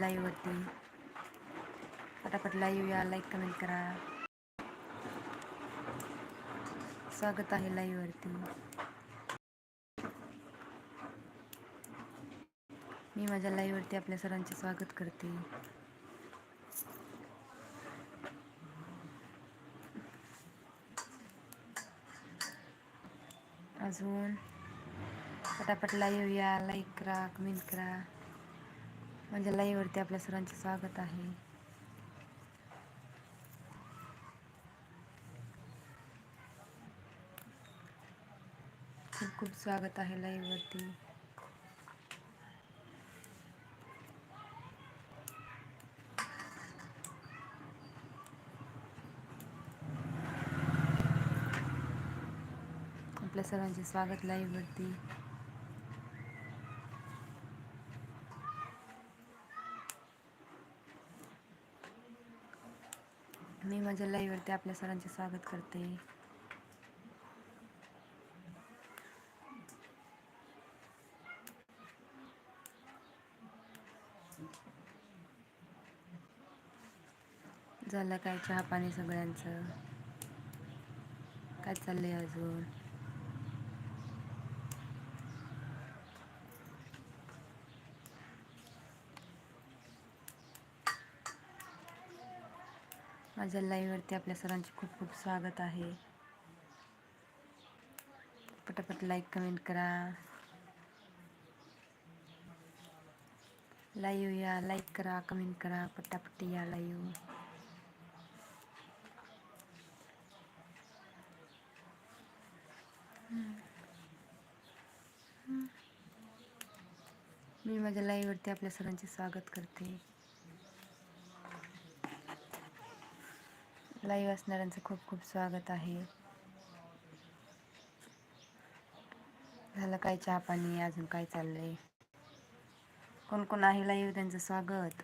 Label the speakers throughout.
Speaker 1: लाईव्हवरती पटापट लाईव्ह या like comment करा. स्वागत आहे लाईव्हवरती मी माझ्या लाईव्हवरती आपल्या सरांचे स्वागत करते. अजून. पटापट लाईव्ह या लाईक करा कमेंट करा. माझ्या लाईव्हवरती आपल्या सरांचे स्वागत आहे. खूप खूप स्वागत आहे लाईव्हवरती. आपल्या सर्वांचे स्वागत लाईव्हवरती. मी माझ्या लाईव्हवरती आपल्या सरांचे स्वागत करते. झालं काय चहा पाणी सगळ्यांचं? काय चाललंय अजून? माझ्या लाईव्हवरती आपल्या सरांचे खूप खूप स्वागत आहे. पटापट लाईक कमेंट करा. लाईव्ह या लाईक करा कमेंट करा. पटापट या लाईव्ह मी माझ्या लाईव्हवरती आपल्या सरांचे स्वागत करते. लाईव्ह असणाऱ्यांचं खूप खूप स्वागत आहे. झालं काय चहा पाणी? अजून काय चाललंय? कोण कोण आहे लाईव्ह? त्यांचं स्वागत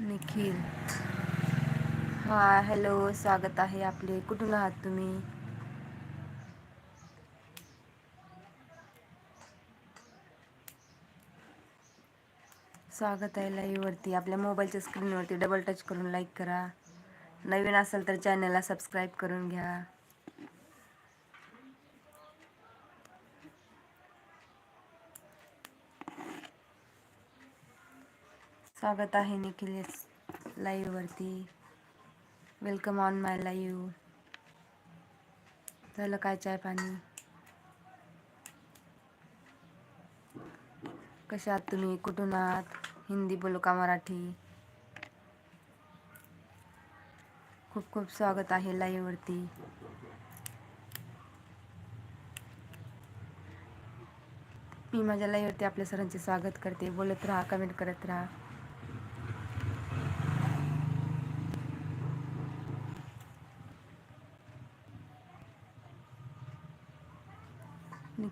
Speaker 1: निखिल हा हॅलो स्वागत आहे आपले. कुठून आहात तुम्ही? स्वागत आहे लाईव्हवरती. आपल्या मोबाईलच्या स्क्रीनवरती डबल टच करून लाईक करा. नवीन असेल तर चॅनलला सबस्क्राईब करून घ्या. स्वागत आहे निखिल लाईव्हवरती. वेलकम ऑन माय लाईव्ह झालं काय चाय पाणी? कशा आहात तुम्ही? कुठून आहात? हिंदी बोलू का मराठी? खूप खूप स्वागत आहे लाईव्हवरती मी माझ्या लाईव्हवरती आपल्या सरांचे स्वागत करते. बोलत राहा कमेंट करत राहा.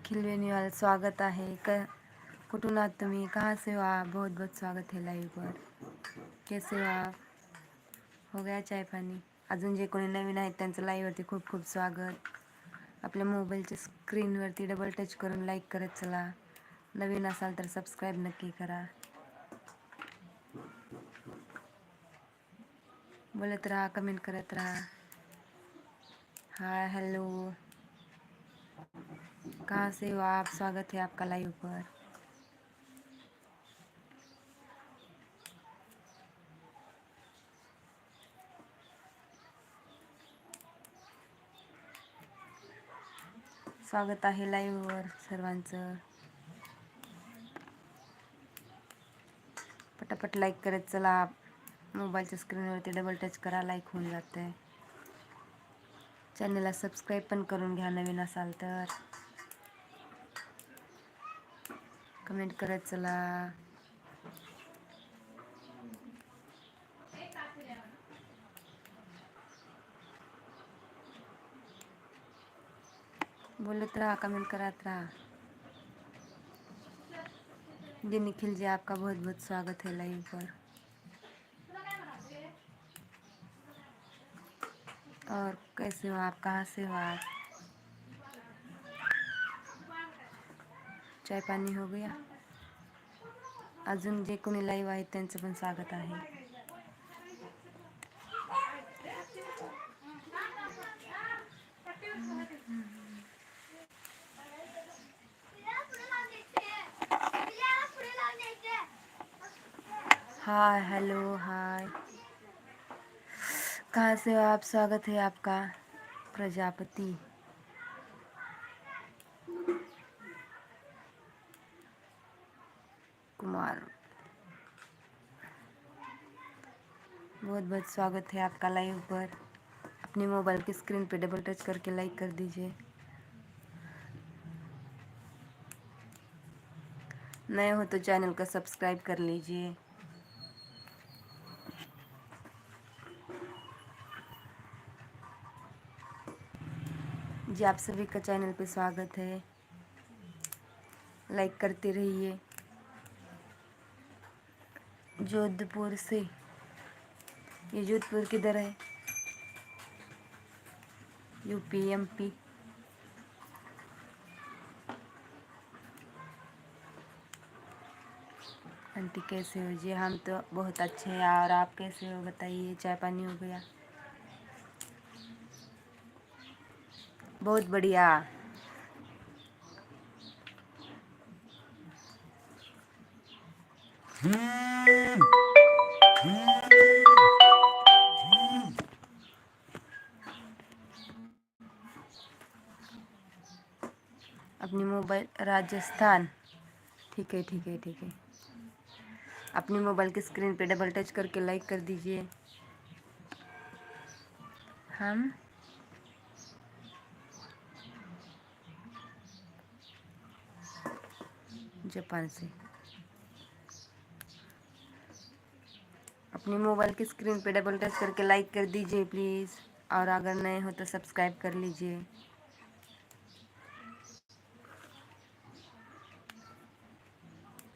Speaker 1: अखिल वेन्युअल स्वागत आहे. क कुठून आहात तुम्ही? कहाँ से हो आप बहुत बहुत स्वागत है लाईव्ह पर कैसे हो आप हो गया चाय पाणी. अजून जे कोणी नवीन आहेत त्यांचं लाईव्हवरती खूप खूप स्वागत. आपल्या मोबाईलच्या स्क्रीनवरती डबल टच करून लाईक करत चला. नवीन असाल तर सबस्क्राईब नक्की करा. बोलत राहा कमेंट करत राहा. हाय हॅलो कहाँ से हो आप? स्वागत है आपका लाइव पर। स्वागत आहे लाईव्हवर सर्वांचं. पटापट लाईक करत चला. मोबाईलच्या स्क्रीनवरती डबल टच करा लाईक होऊन जाते चॅनलला सबस्क्राईब पण करून घ्या नवीन असाल तर. कमेंट करत चला. बोलत रहा, कमेंट करत रहा. जी निखिल जी, आपका बहुत बहुत स्वागत है लाइव पर. और कैसे हो आप, कहाँ से हो आप? चाय पाणी हो गया अजून जे लाईव्ह आहेत, त्यांचं पण स्वागत आहे. हाय हेलो हाय कहाँ से हो आप? स्वागत है आपका, प्रजापति। कुमार। बहुत बहुत स्वागत है आपका लाइव पर। अपने मोबाइल की स्क्रीन पे डबल टच करके लाइक कर दीजिए। नए हो तो चैनल का सब्सक्राइब कर लीजिए। जी, आप सभी का चैनल पे स्वागत है। लाइक करते रहिए। जोधपुर से। ये जोधपुर किधर है? यूपी आंटी कैसे हो? जी, हम तो बहुत अच्छे हैं। और आप कैसे हो? बताइए चाय पानी हो गया? बहुत बढ़िया। अपनी मोबाइल, राजस्थान। ठीक है ठीक है ठीक है। अपनी मोबाइल की स्क्रीन पे डबल टच करके लाइक कर दीजिए। हम जापान से। अपने मोबाइल की स्क्रीन पे डबल टच करके लाइक कर दीजिए प्लीज़ और अगर नए हो तो सब्सक्राइब कर लीजिए।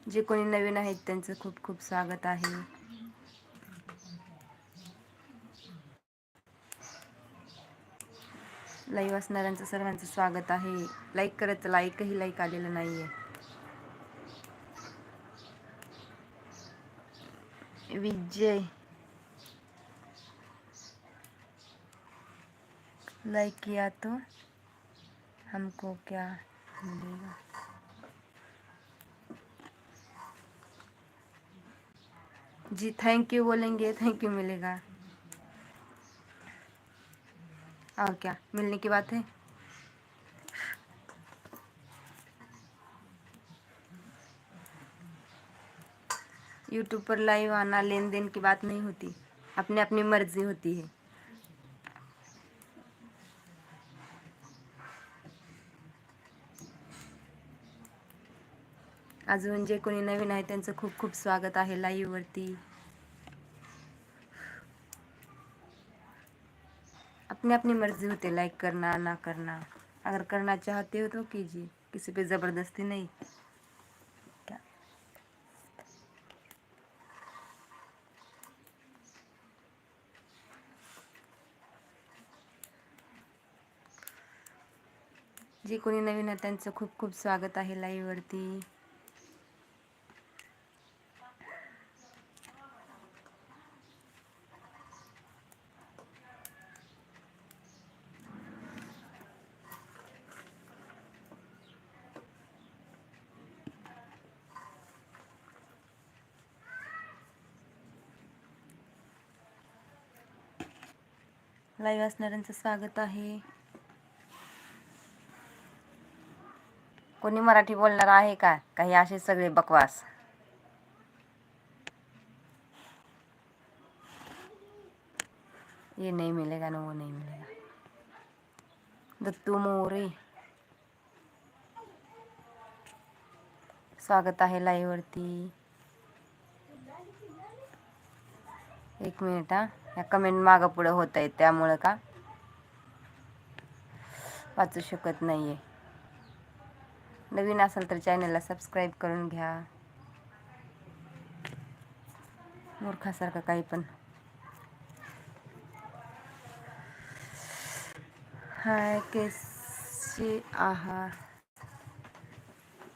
Speaker 1: जे कोणी नवीन आहेत त्यांचं खूप खूप स्वागत आहे. लाईव्ह असणाऱ्यांचं सर्वांचं स्वागत आहे. लाईक करत लाईकही लाईक आलेलं नाही आहे विजय। लाइक किया तो हमको क्या मिलेगा? जी थैंक यू बोलेंगे थैंक यू मिलेगा। और क्या? मिलने की बात है? यूट्यूब पर लाइव आना लेन देन की बात नहीं होती। अपने अपनी मर्जी होती है। अजून जे म्हणजे कोणी नवीन आहे त्यांचं खूप खूप स्वागत आहे लाईव्ह वरती. अपनी अपनी मर्जी होती लाइक करना ना करना। अगर करना चाहते हो तो कीजिए। किसी पे ज़बरदस्ती नहीं। जे कोणी नवीन आहे त्यांचं खूप खूप स्वागत आहे लाईववरती लाईव्ह असणाऱ्यांचं स्वागत आहे. कोणी मराठी बोलणार आहे का? काही असे सगळे बकवास. ये नहीं मिलेगा ना वो नहीं मिलेगा. दत्तू मोरे. स्वागत आहे लाईव्ह वरती एक मिनिट हा. या कमेंट मागं पुढं होत आहेत त्यामुळं का? वाचू शकत नाहीये. नवीन असेल तर चॅनलला सबस्क्राईब करून घ्या. मूर्खासारखं काही पण. हाय कसे आहात?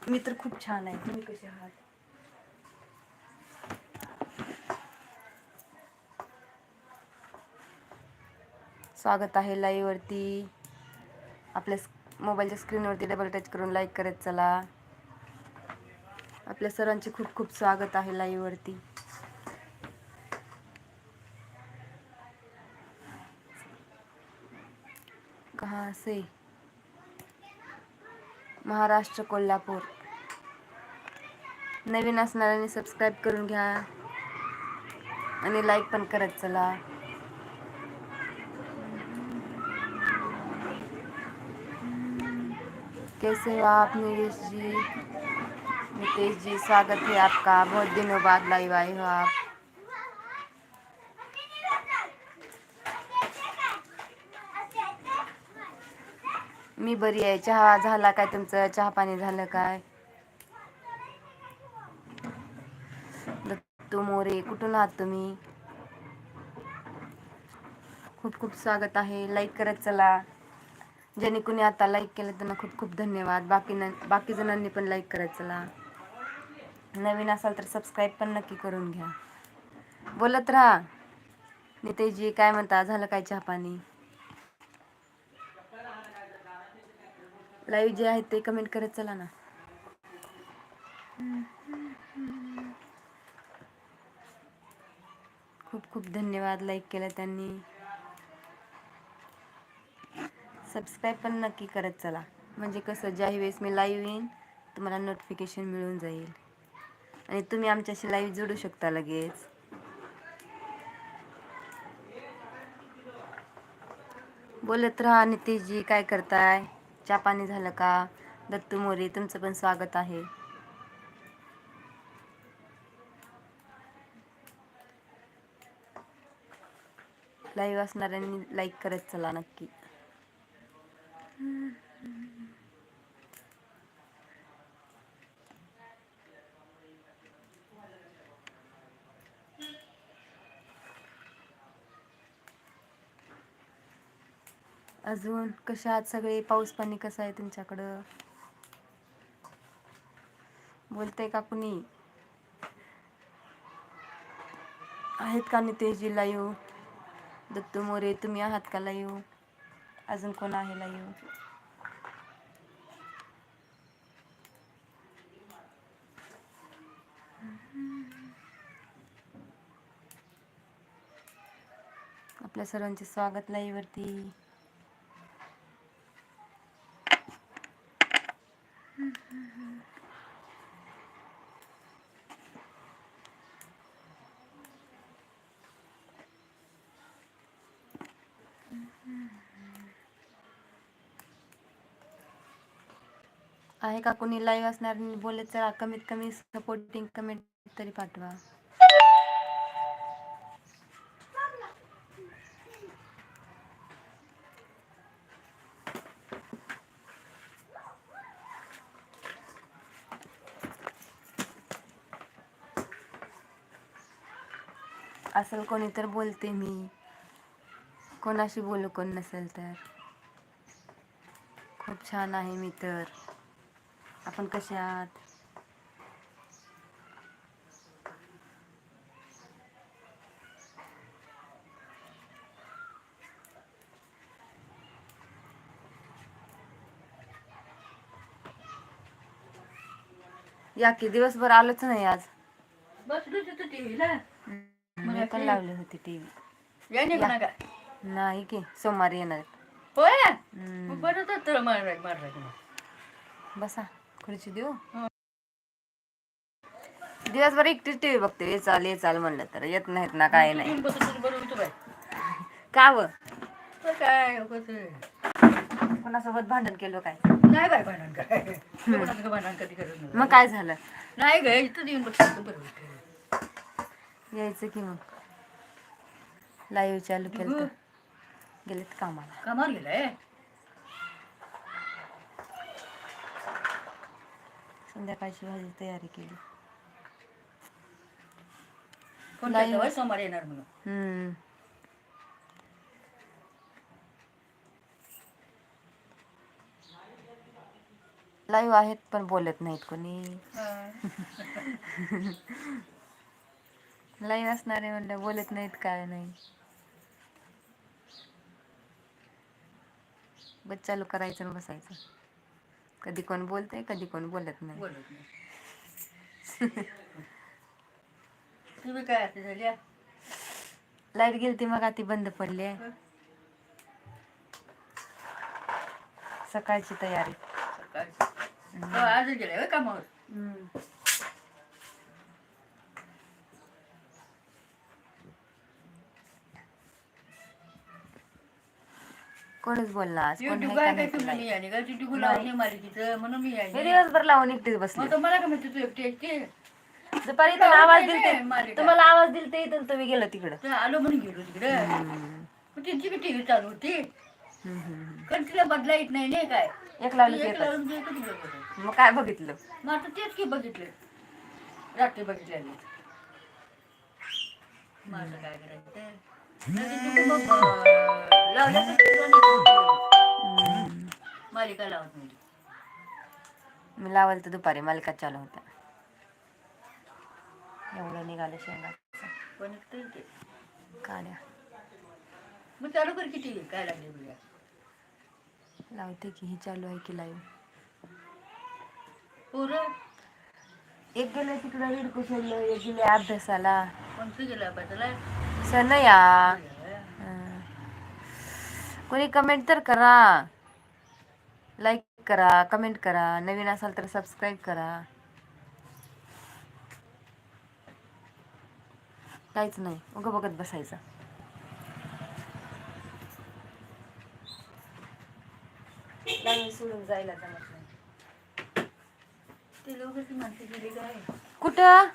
Speaker 1: मी तर खूप छान आहे. तुम्ही कसे आहात? स्वागत आहे लाईव्हवरती आपल्या मोबाईलच्या स्क्रीनवरती डबल टच करून लाईक करत चला. आपल्या सरांचे खूप खूप स्वागत आहे लाईववरती कहाँ से? महाराष्ट्र कोल्हापूर. नवीन असणाऱ्यांनी सबस्क्राईब करून घ्या. आणि लाईक पण करत चला. कैसे हो आप नीलेश जी? नितेश जी स्वागत है आपका। बहुत दिनों बाद लाइव आए हो आप। मी बरी आहे. चहा झाला काय तुमचं? चहा पाणी झालं काय? दत्तू मोरे कुठून आहात तुम्ही? खूप खूप स्वागत आहे. लाईक करत चला. ज्यांनी कुणी आता लाईक केलं त्यांना खूप खूप धन्यवाद. बाकी न बाकी जणांनी पण लाईक करायचं चला नवीन असाल तर सबस्क्राईब पण नक्की करून घ्या. बोलत राहा. नितेशजी काय म्हणता? झालं काय चहा पाणी? लाईव्ह जे आहे ते कमेंट करत चला ना. खूप खूप धन्यवाद लाईक केलं त्यांनी. सबस्क्राईब पण नक्की करत चला. म्हणजे कसं ज्याही वेळेस मी लाईव्ह येईन तुम्हाला नोटिफिकेशन मिळून जाईल. आणि तुम्ही आमच्याशी लाईव्ह जोडू शकता लगेच. बोलत राहा नितीशजी. काय करताय? चहा पाणी झालं का? दत्तू मोरे तुमचं पण स्वागत आहे. लाईव्ह असणाऱ्यांनी लाईक करत चला नक्की. अजून कशा आहात सगळे? पाऊस पाणी कसं आहे तुमच्याकडं? बोलतंय का कुणी? आहेत का नितेशजी लाईव्ह? दत्तू मोरे तुम्ही आहात का लाईव्ह? अजून कोण आहे लाईव्ह आपल्या सर्वांचे स्वागत लाईव्ह आहे का कोणी लाईव्ह असणार बोलत चला कमीत कमी सपोर्टिंग कमेंट तरी पाठवा. असेल कोणी तर बोलते मी. कोणाशी बोलू कोण नसेल तर. खूप छान आहे मी तर. आपण कसे आहात या की दिवसभर आलोच नाही आज. मी पण लावली होती टीव्ही. नाही की सोमवारी येणार. बसा. खुर्ची देऊ?
Speaker 2: हं.
Speaker 1: दिवसभर एकटीच टीव्ही बघते ये चाल ये चाल म्हणलं तर. येत नाहीत ना काय नाही. का व?
Speaker 2: काय.
Speaker 1: कोणासोबत भांडण केलं काय?
Speaker 2: नाही बाय भांडण काय. कोणाचं भांडण कधी करत नाही.
Speaker 1: मग काय झालं?
Speaker 2: नाही ग इथं येऊन बरोबर
Speaker 1: यायचं की मग? लाईव्ह चालू केलं गेलेत कामाला.
Speaker 2: कामाला गेलाय?
Speaker 1: संध्याकाळची भाजी तयारी केली. नाही.
Speaker 2: सोमवार येणार म्हणून?
Speaker 1: हम्म. लाईव्ह आहेत पण बोलत नाहीत कोणी. लाईव्ह असणारे म्हणलं बोलत नाहीत काय नाही. बस चालू करायचं आणि बसायचं. कधी कोण बोलतंय कधी कोण बोलत नाही.
Speaker 2: बोलत नाही. तुम्ही काय आता झाल्या?
Speaker 1: लाइट गेली ती मग आता बंद पडली आहे. सकाळची तयारी.
Speaker 2: सकाळी हो, आज गेल्या होय कामावर?
Speaker 1: कोणच कोण
Speaker 2: युट्यूब काय काय तुम्ही का लावून मारी तिथं म्हणून मी याने
Speaker 1: दिवसभर लावून एकटीच बसले.
Speaker 2: मग काय तू एकटी एकटी
Speaker 1: दुपारी इथून आवाज दिलते. तुम्हाला आवाज दिलते इथून तुम्ही गेलो तिकडं.
Speaker 2: तर आलो म्हणून गेलो तिकडे. मग त्यांची की टीव्ही चालू होती. कारण तिला बदला येत नाही नाही काय.
Speaker 1: एक लावली.
Speaker 2: लावून ते एकच बघत होती.
Speaker 1: मग काय बघितलं?
Speaker 2: मग आता तेच की बघितले. रात्री बघितले माझं काय करायचं? मालिका लावत नाही
Speaker 1: मी लावल तर दुपारी मालिका चालू होत्या एवढं निघालं शेंगा
Speaker 2: पण ऐकतंय ते
Speaker 1: काड्या.
Speaker 2: मग चालू कर किती? काय लागले बघा
Speaker 1: लावते की ही चालू आहे की लाईव्ह
Speaker 2: पोरं?
Speaker 1: एक गेले तिकडं हिडकू सोडलं एक गेले अभ्यासाला
Speaker 2: कोणतं गेलं अभ्यासाला
Speaker 1: सनया. कोणी कमेंट तर करा. लाईक करा कमेंट करा. नवीन असाल तर सबस्क्राईब करा. काहीच नाही. उगं बघत बसायचं. सोडून जायला जमत नाही.
Speaker 2: ते लोकांची माणसं गेली काय
Speaker 1: कुठं?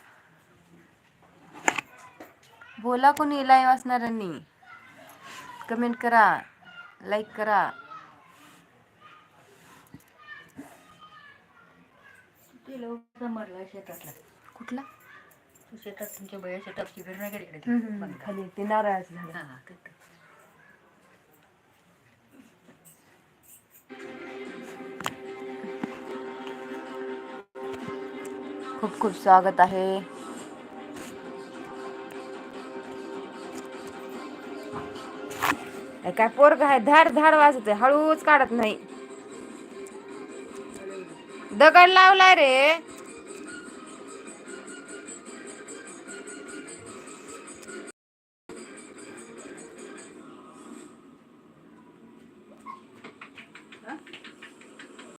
Speaker 1: बोला कोणी लाईव्ह असणाऱ्यांनी. कमेंट करा लाईक करा.
Speaker 2: शेतातला.
Speaker 1: कुठला?
Speaker 2: तू शेतात तुमच्या बया शेतात शिबिर नाही तिकडे
Speaker 1: खाली ते नारळाचं
Speaker 2: हा, तिथं.
Speaker 1: खूप खूप स्वागत आहे. काय पोरग आहे धाड धाड वाजत हळूच काढत नाही. दगड लावलाय रे.